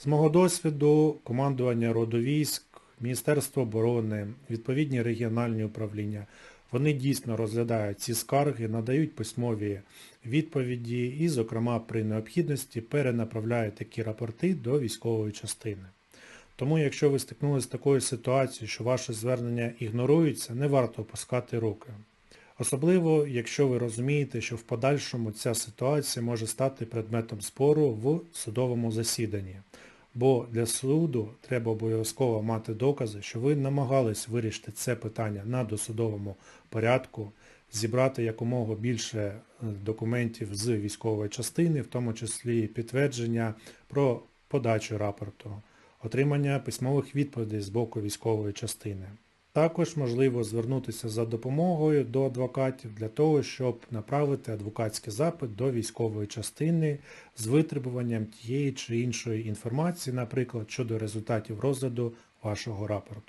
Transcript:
З мого досвіду командування роду військ, Міністерство оборони, відповідні регіональні управління, вони дійсно розглядають ці скарги, надають письмові відповіді і, зокрема, при необхідності перенаправляють такі рапорти до військової частини. Тому, якщо ви стикнулися з такою ситуацією, що ваше звернення ігнорується, не варто опускати руки. Особливо, якщо ви розумієте, що в подальшому ця ситуація може стати предметом спору в судовому засіданні. Бо для суду треба обов'язково мати докази, що ви намагались вирішити це питання на досудовому порядку, зібрати якомога більше е, документів з військової частини, в тому числі підтвердження про подачу рапорту, отримання письмових відповідей з боку військової частини. Також можливо звернутися за допомогою до адвокатів для того, щоб направити адвокатський запит до військової частини з витребуванням тієї чи іншої інформації, наприклад, щодо результатів розгляду вашого рапорту.